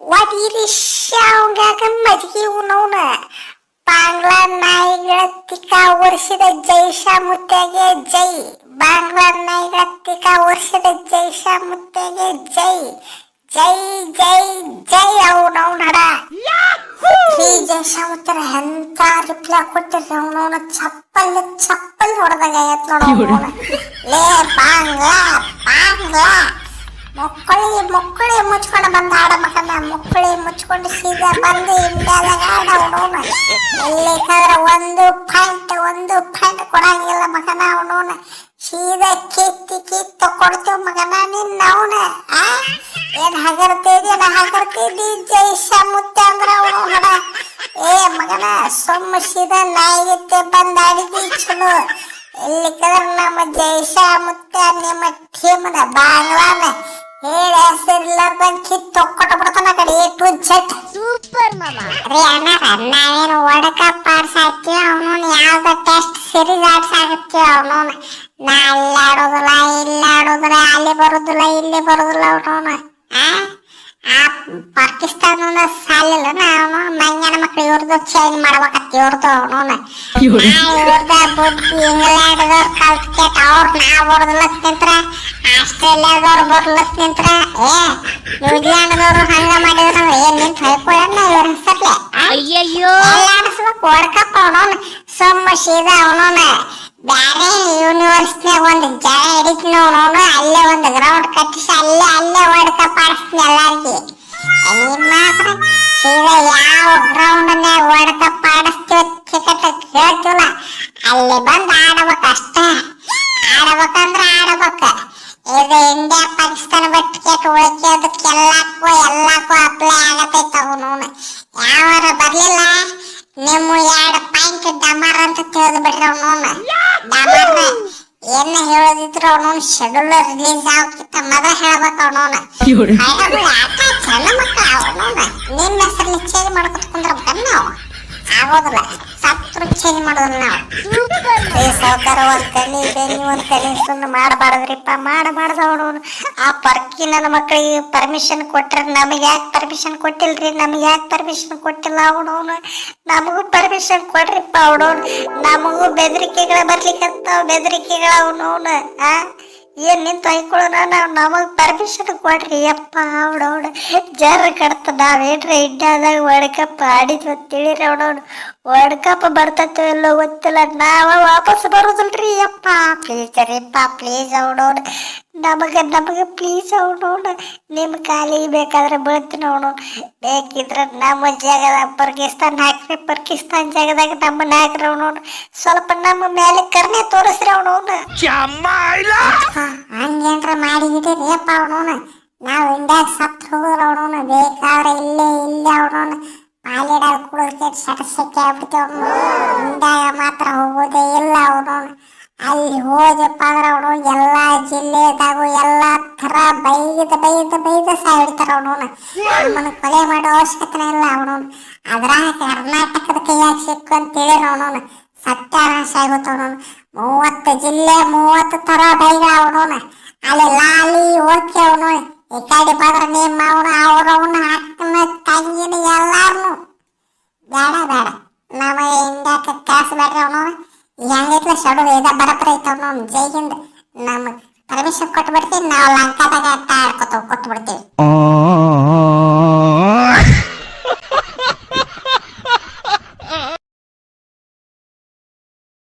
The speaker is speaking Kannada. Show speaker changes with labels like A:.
A: ಒದಿರಿಶ್ಯಾಂಗ ಮಜ್ಗಿ ಉಣೌನ ಬಾಂಗ್ಲಾ ನಾಯಿಗಳ ತಿಕ್ಕ ವರ್ಷದ ಜೈಶ ಮುತ್ತೆಗೆ ಜೈ ಬಾಂಗ್ಲಾ ನಾಯಿಗಳ ತಿಕ್ಕ ವರ್ಷದ ಜೈಶ ಮುತ್ತೆಗೆ ಜೈ ಜೈ ಜೈ ಜೈ ಅವನವನ ಹಡ ಈ ಜೈಶ ಮುತ್ತರ ಎಂತ ರಿಪ್ಲೈ ಕೊಟ್ಟಿರ್ರಿ ಅವನವನ ಚಪ್ಪಲ್ ಚಪ್ಪಲ್ ಹೊಡೆದಾಗ ಆಯ್ತು ನೋಡ ಲೇ ಬಾಂಗ್ಲಾ ಬಾಂಗ್ಲಾ ಮಕ್ಕಳಿ ಮಕ್ಕಳಿ ಮುಚ್ಕೊಂಡು ಬಂದ ಆಡ ಮಗನ ಮಕ್ಕಳಿ ಮುಚ್ಕೊಂಡು ಸೀದಾ ಬಂದು ಇಂಡಿಯಾದಾಗ ಅವನವನ ಎಲ್ಲಿ ಕದ್ರ ಒಂದು ಪಾಯಿಂಟ್ ಒಂದು ಪಾಯಿಂಟ್ ಕೊಡಂಗಿಲ್ಲ ಮಗನ ಅವನವನ ಸೀದಾ ಕಿತ್ತಿ ಕಿತ್ತು ಕೊಡ್ತೀವಿ ಮಗನ ನಿನ್ನ ಅವನ. ಏನ್ ಹಗರ್ತಿದ್ಯ ನಾ ಹಗರ್ತಿದ್ದಿ ಜೈಸ ಮುತ್ತೆ ಅಂದ್ರ ಅವನು ಹಡ ಏ ಮಗನ, ಸೊಮ್ಮ ಸೀದಾ ನಾಯಿಗೆ ಬಂದ ಆಡಿದಿ ಚಲೋ. ಎಲ್ಲಿ ಕದ್ರ ನಮ್ಮ ಜೈಸ ಮುತ್ತೆ ನಿಮ್ಮ ಟೀಮ್ನ ಬಾಂಗ್ಲಾನ ಹೇಳಿ ಹೆಸರಿಲ್ಲದಂಗ್ ಕಿತ್ತು ಕೊಟ್ಟು ಬಿಡ್ತಾನ ಕಡೆ. ಟು ಜೆಟ್
B: ಸೂಪರ್ ಮಾಮ.
A: ರೀ ಅಣ್ಣಾರ ನಾವೇನು ಒಡಕ ಪಾಡ್ಸ ಹಾಕ್ತೀವಿ ಅವನು ಯಾವ್ದು ಟೆಸ್ಟ್ ಸಿರೀಸ್ ಆಡ್ಸಾಕತ್ತೀವಿ ಅವನು ನಾ ಅಲ್ಲಿ ಆಡೋದಿಲ್ಲ ಇಲ್ಲಿ ಆಡೋದಿಲ್ಲ ಅಲ್ಲಿ ಬರೋದಿಲ್ಲ ಇಲ್ಲಿ ಬರೋದಿಲ್ಲ ಅವನು ಆ? ಆ ಪಾಕಿಸ್ತಾನದ ಸಾಲಿಲ್ಲ. ಚೇಂಜ್ ಮಾಡ್ಬೇಕತ್ತ ಇವ್ರದ್ದು ಅವನು ಇವ್ರದ ಬುದ್ಧಿ ಇಂಗ್ಲೆಂಡ್ದವ್ರು ಕಲ್ತ್ಕೇಟ್ ಅವ್ರು ನಾ ಬರೋದಿಲ್ಲ ನಿಂತ್ರ ಆಸ್ಟ್ರೇಲಿಯಾದವ್ರು ಬರ್ಲತ್ ನಿಂತ್ರ. ಏ ನ್ಯೂಜಿಲ್ಯಾಂಡ್ದವ್ರು ಹಂಗ ಮಾಡಿದ್ರ ಏನ್ ನಿಂತ ಹೊಯ್ಕೊಳ್ಳೋಣ ಇವ್ರ ಹೆಸರ್ಲೆ?
B: ಅಯ್ಯಯ್ಯೋ.
A: ಎಲ್ಲಾಡಿಸ್ಬೇಕು ವರ್ಲ್ಡ್ ಕಪ್ ಅವನವನ್ ಸೊಮ್ಮ ಸೀದಾ ಅವನವನ ಬ್ಯಾರೆ ಯೂನಿವರ್ಸ್ನ್ಯಾಗ ಒಂದು ಜನ ಹಿಡಿತೀನಿ ಅವನವನು ಅಲ್ಲೇ ಒಂದು ಗ್ರೌಂಡ್ ಕಟ್ಟಿಸಿ ಅಲ್ಲೇ ಅಲ್ಲೇ ವರ್ಲ್ಡ್ ಕಪ್ ಆಡಿಸ್ತೀನಿ ಎಲ್ಲಾರ್ಗಿ ನಿಮ್ಮ ಮಾತ್ರ ಸೀದಾ ಯಾವ ಗ್ರೌಂಡ್ನ್ಯಾಗ ನಿಮ್ಮ ಎರಡು ಪಾಯಿಂಟ್ ಡಮಾರ್ ಅಂತ ತಿಳಿದು ಬಿಡ್ರಿ ಅವನು ಡಮಾರ್ನ ಏನ ಹೇಳೋದಿದ್ರು ಅವನು ಶೆಡ್ಯೂಲ್ ರಿಲೀಸ್ ಆಗಕ್ಕಿಂತ ಮೊದಲ ಹೇಳ್ಬೇಕು ಅವನವನ್ನ ಆಟ ಚೆನ್ನ ಮಕ್ಕಳ ನಿಮ್ಮ ಹೆಸರಲ್ಲಿ ಚೇಂಜ್ ಮಾಡ್ಕೊತ ನಾವು ಆಗೋದಿಲ್ಲ. ಸತ್ರು ಚೇಂಜ್ ಮಾಡೋದಿಲ್ಲ ನಾವು. ಏ, ಸಾವುಕಾರ, ಒಂದ್ ಕಲಿ ನೀವು ಒಂದ್ ಕಲಿ ಮಾಡಬಾರ್ದ್ರಿಪ್ಪ, ಮಾಡಬಾರ್ದು ಅವನು ಆ ಪರ್ಕಿ ನನ್ನ ಮಕ್ಕಳಿಗೆ ಪರ್ಮಿಷನ್ ಕೊಟ್ರೆ ನಮಗೆ ಯಾಕೆ ಪರ್ಮಿಷನ್ ಕೊಟ್ಟಿಲ್ರಿ? ನಮಗೆ ಯಾಕೆ ಪರ್ಮಿಷನ್ ಕೊಟ್ಟಿಲ್ಲ ಅವನವನು ನಮಗೂ ಪರ್ಮಿಷನ್ ಕೊಡ್ರಿಪ್ಪ ಅವನವನು ನಮಗೂ ಬೆದರಿಕೆಗಳ ಬರ್ಲಿಕ್ಕಂತಾವ ಬೆದರಿಕೆಗಳ ಅವನು ಆ? ಏನ್ ನಿಂತು ತಾಯ್ಕೊಳ್ಳೋಣ ನಾವು ನಮಗೆ ಪರ್ಮಿಷನ್ ಕೊಡ್ರಿ. ಯಪ್ಪ ಅವನವನು ಜರ ಕಡ್ತ ನಾವೇನ್ರ ಇಂಡಿಯಾದಾಗ ವರ್ಲ್ಡ್ ಕಪ್ ಆಡಿದ್ವಿ ತಿಳಿರಿ ಅವನವನು ವರ್ಲ್ಡ್ ಕಪ್ ಬರ್ತೈತೋ ಇಲ್ಲೋ ಗೊತ್ತಿಲ್ಲ. ನಾವು ವಾಪಸ್ ಬರೋದಿಲ್ರಿ. ಯಪ್ಪ ಪ್ಲೀಸ್ ರೀಪ್ಪ ಪ್ಲೀಸ್ ಅವನವನು ನಮಗೆ ನಮಗ ಪ್ಲೀಸ್ ಅವನವನು ನಿಮ್ಮ ಕಾಲಿಗೆ ಬೇಕಾದ್ರೆ ಬೀಳ್ತೀನಿ ಅವನು ಬೇಕಿದ್ರೆ ನಮ್ಮ ಜಾಗದಾಗ ಪರ್ಕಿಸ್ತಾನ್ ಹಾಕ್ರಿ. ಪರ್ಕಿಸ್ತಾನ್ ಜಾಗದಾಗ ನಮ್ಮನ್ನ ಹಾಕ್ರಿ ಅವನವನು ಸ್ವಲ್ಪ ನಮ್ಮ ಮೇಲೆ ಕರ್ನೆ ತೋರಿಸ್ರಿ ಅವನವನು ಹಂಗೇನ್ರ ಮಾಡಿಬಿಟ್ಟಿರಿ ರೇಪ್ ಅವನವನ? ನಾವು ಇಂಡಿಯಾಗ ಸತ್ತು ಹೋಗೋರು ಅವನವನ, ಬೇಕಾದ್ರೆ ಇಲ್ಲೇ ಇಲ್ಲೇ ಅವನವನ ಪಾಲಿಡಾಗ ಕುಡಿದ್ರೆ ಸಡಸಕ್ಕೆ ಆಗ್ಬಿಡ್ತೇವೆ ಅವನು. ಇಂಡಿಯಾಗ ಮಾತ್ರ ಹೋಗೋದೇ ಇಲ್ಲ ಅವನವನ. ಅಲ್ಲಿ ಹೋದಪ್ಪ ಅಂದ್ರೆ ಅವನು ಎಲ್ಲ ಜಿಲ್ಲೆದಾಗು ಎಲ್ಲ ಥರ ಬೈದ ಬೈದ ಬೈದ ಸಾಯ್ಬಿಡ್ತಾರ ಅವನವನ. ನಮ್ಮನ್ನ ಕೊಲೆ ಮಾಡೋ ಅವಶ್ಯಕತೆ ಇಲ್ಲ ಅವನು ಅದ್ರಾಗ ಕರ್ನಾಟಕದ ಕೈಯಾಗ ಸಿಕ್ಕು ಅಂತ ಹೇಳಿರ ಅವನವನ. ಸತ್ಯಾನಾಶ ಆಗುತ್ತೆ ಅವನವನು ಮೂವತ್ತು ಜಿಲ್ಲೆ, ಮೂವತ್ತು ತರ ಬೈಗ ಅವನವನ ಅಲ್ಲಿ ಲಾಲಿ ಓಕೆ ಅವನು ಈ ಕಡೆ ಬಂದ್ರೆ ನಿಮ್ಮ ಅವನು ಅವ್ರವನ್ನ ಅಕ್ಕನ, ತಂಗಿನ ಎಲ್ಲಾರನು. ಬೇಡ ಬೇಡ. ನಮ್ಮ ಇಂಡಿಯಾಕ್ಕೆ ಬೇಡ್ರಿ ಅವನು ಹೆಂಗೈತ್ಲ ಸಡು ಇದ ಅವನು ಜೈ ಹಿಂದ್. ನಮಗೆ ಪರ್ಮಿಷನ್ ಕೊಟ್ಬಿಡ್ತೀವಿ ನಾವು ಲಂಕಾದಾಗ ಆಟ ಆಡ್ಕೊತ ಕೊಟ್ಬಿಡ್ತೀವಿ.